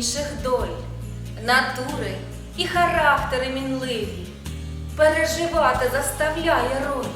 інших доль, натури і характери мінливі. Переживати заставляє роль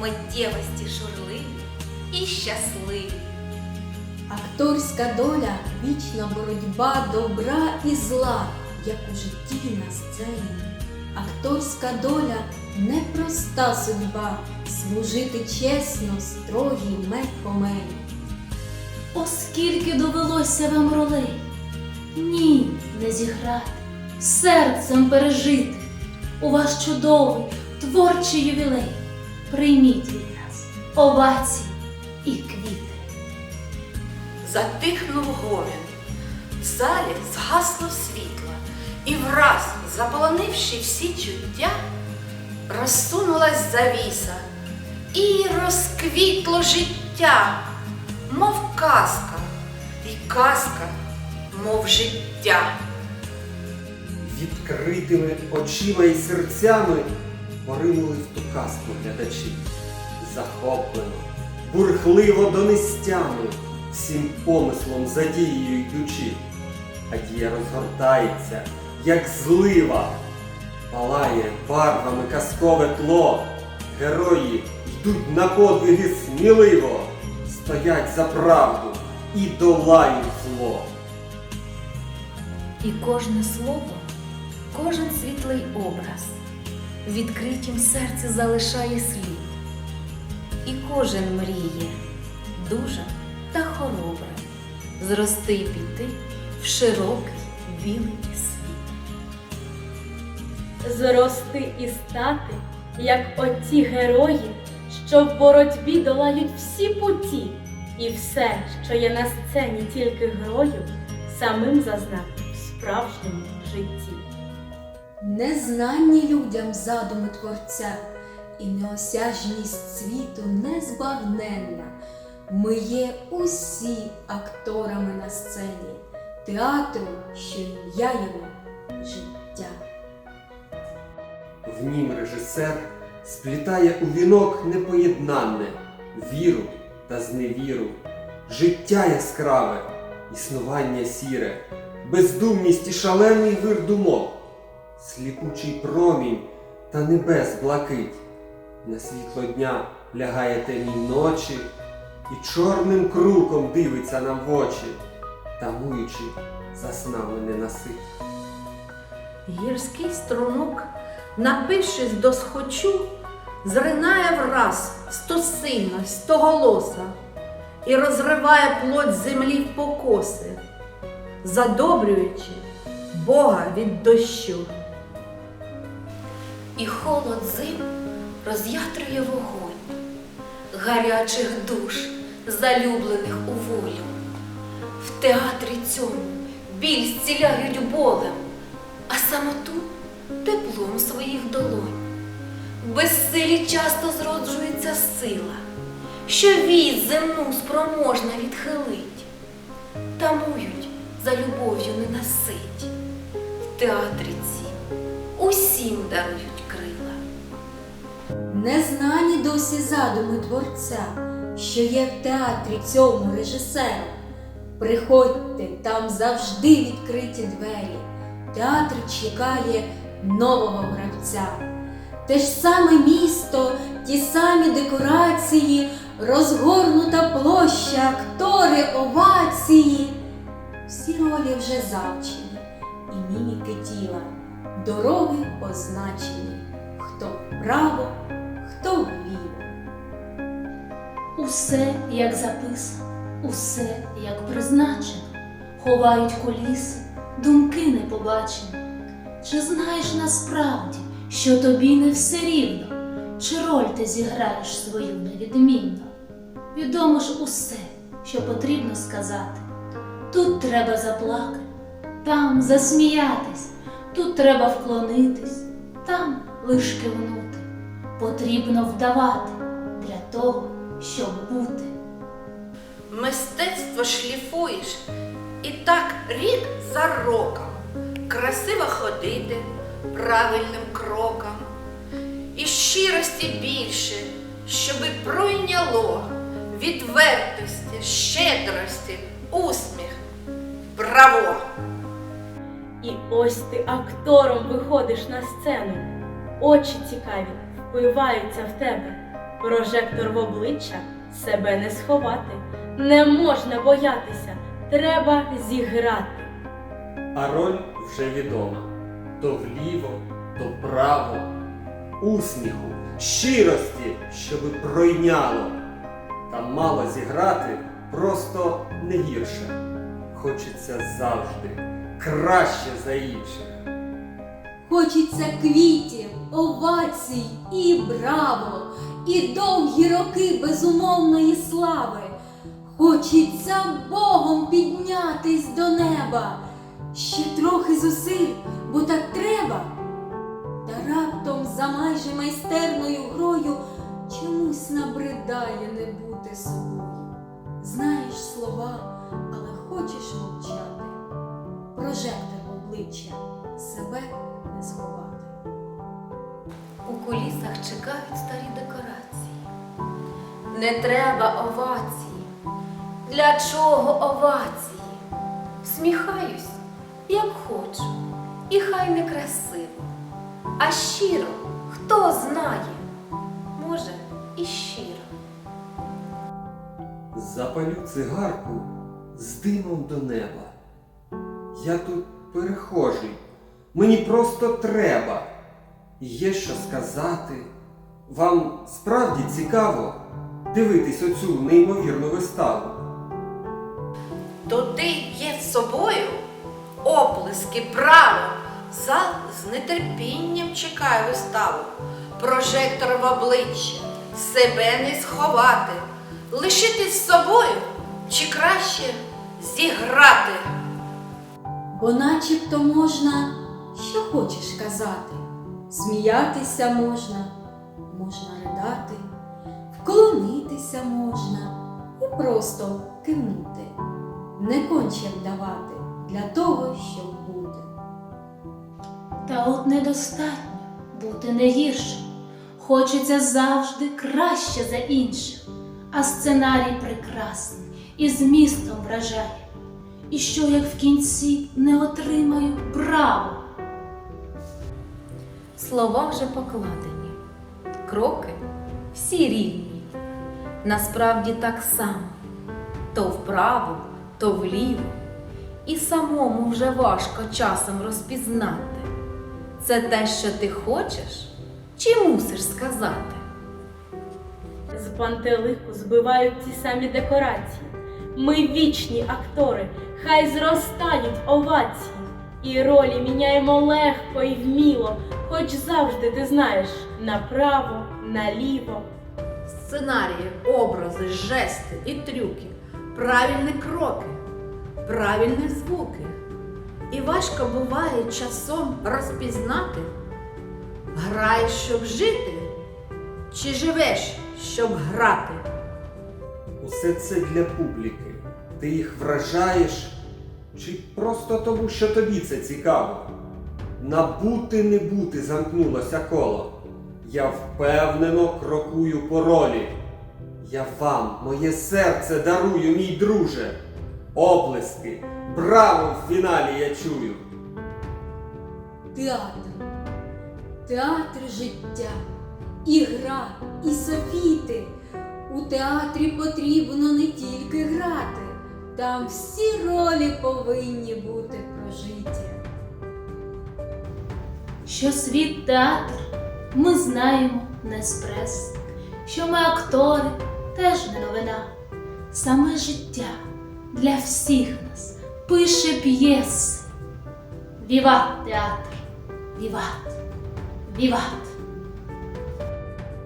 миттєвості шурливі і щасливі. Акторська доля вічна боротьба добра і зла, як у житті на сцені. Акторська доля непроста судьба, служити чесно, строгій мені. Оскільки довелося вам ролей, ні, не зіграти, серцем пережити у ваш чудовий творчий ювілей. Прийміть від нас овації і квіти. Затихнув говін. В залі згасло світло, і враз, заполонивши всі чуття, розсунулась завіса і розквітло життя, мов казка, і казка, мов життя. Відкритими очима і серцями поринули в ту казку глядачі. Захоплено, бурхливо донестями, всім помислом за дією йдучи. А дія розгортається, як злива, палає барвами казкове тло. Герої йдуть на подвиги сміливо, стоять за правду і долають зло. І кожне слово, кожен світлий образ в відкритім серці залишає слід. І кожен мріє дуже та хоробре зрости й піти в широкий білий світ. зрости і стати, як оті герої, що в боротьбі долають всі путі, і все, що є на сцені тільки грою, самим зазнати в справжньому житті. Незнані людям задуми творця, і неосяжність світу незбагненна. Ми є усі акторами на сцені, театру, що ім'я йому життя. В нім режисер сплітає у вінок непоєднанне віру та зневіру, життя яскраве, існування сіре, бездумність і шалений вир думок, сліпучий промінь та небес блакить. На світло дня лягає темні ночі, і чорним круком дивиться нам в очі, тамуючи, заснав мене насить. Гірський струнок, напившись до схочу, зринає враз стосильно, стоголоса і розриває плоть землі в покоси, задобрюючи Бога від дощу. І холод зим роз'ятрює вогонь гарячих душ, залюблених у волю. В театрі цьому біль зціляють болем, а самоту теплом своїх долонь. Безсилі часто зроджується сила, що вісь земну спроможна відхилить, тамують за любов'ю ненасить. В театрі ці усім дарують крила. Незнані досі задуми творця, що є в театрі цьому режисеру. Приходьте, там завжди відкриті двері. Театр чекає нового гравця. Те ж саме місто, ті самі декорації, розгорнута площа, актори, овації. Всі ролі вже завчені, і міміки тіла, дороги позначені, хто вправо, хто вліво. Усе як записано, усе як призначено, ховають куліси, думки не побачені. Чи знаєш насправді, що тобі не все рівно, чи роль ти зіграєш свою невідмінно? Відомо ж усе, що потрібно сказати. Тут треба заплакати, там засміятись, тут треба вклонитись, там лиш кивнути. Потрібно вдавати для того, щоб бути. Мистецтво шліфуєш і так рік за роком красиво ходити правильним кроком. І щирості більше, щоби пройняло відвертості, щедрості, усміх, браво! І ось ти актором виходиш на сцену. Очі цікаві впиваються в тебе. Прожектор в обличчя себе не сховати. Не можна боятися, треба зіграти. А роль вже відома. То вліво, то вправо, усміху, щирості, щоби пройняло. Та мало зіграти просто не гірше. Хочеться завжди краще за інших. Хочеться квітів, овацій і браво, і довгі роки безумовної слави. Хочеться Богом піднятись до неба. Ще трохи зусиль, бо так треба. Та раптом за майже майстерною грою чомусь набридає не бути собою. Знаєш слова, але хочеш мовчати. Прожектор обличчя себе не сховати. У кулісах чекають старі декорації. Не треба овації. Для чого овації? Сміхаюсь, як хочу, і хай не красиво. А щиро, хто знає, може, і щиро. Запалю цигарку з димом до неба. Я тут перехожий, мені просто треба. Є що сказати. Вам справді цікаво дивитись оцю неймовірну виставу. То ти є собою, оплески, право. Зал з нетерпінням чекає виставу. Прожектор в обличчя, себе не сховати, лишитись собою чи краще зіграти. Бо начебто можна, що хочеш казати. Сміятися можна, можна ридати, вклонитися можна і просто кивнути. Не конче давати для того, щоб бути. Та от недостатньо бути не гіршим. Хочеться завжди краще за інших, а сценарій прекрасний і змістом вражає. І що як в кінці не отримаю право? Слова вже покладені, кроки всі рівні. Насправді так само, то вправо, то вліво, і самому вже важко часом розпізнати. Це те, що ти хочеш, чи мусиш сказати? З пантелику збивають ті самі декорації. Ми вічні актори, хай зростають овації. І ролі міняємо легко і вміло, хоч завжди ти знаєш направо, наліво. Сценарії, образи, жести і трюки, правильні кроки, правильні звуки. І важко буває часом розпізнати, граєш, щоб жити, чи живеш, щоб грати. Усе це для публіки. Ти їх вражаєш, чи просто тому, що тобі це цікаво? На бути не бути замкнулося коло. Я впевнено крокую по ролі. Я вам, моє серце дарую, мій друже. Оплески, браво в фіналі я чую. Театр. Театр життя. І гра, і софіти. У театрі потрібно не тільки грати, там всі ролі повинні бути прожиті. Що світ театр ми знаємо не з прес, що ми актори теж не новина. Саме життя для всіх нас пише п'єси. Віват театр, віват, віват.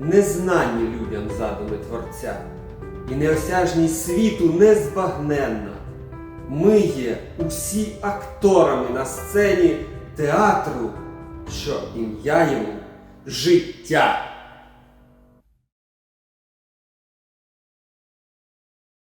Незнані людям задуми Творця, і неосяжність світу незбагненна. Ми є усі акторами на сцені театру, що ім'я йому життя.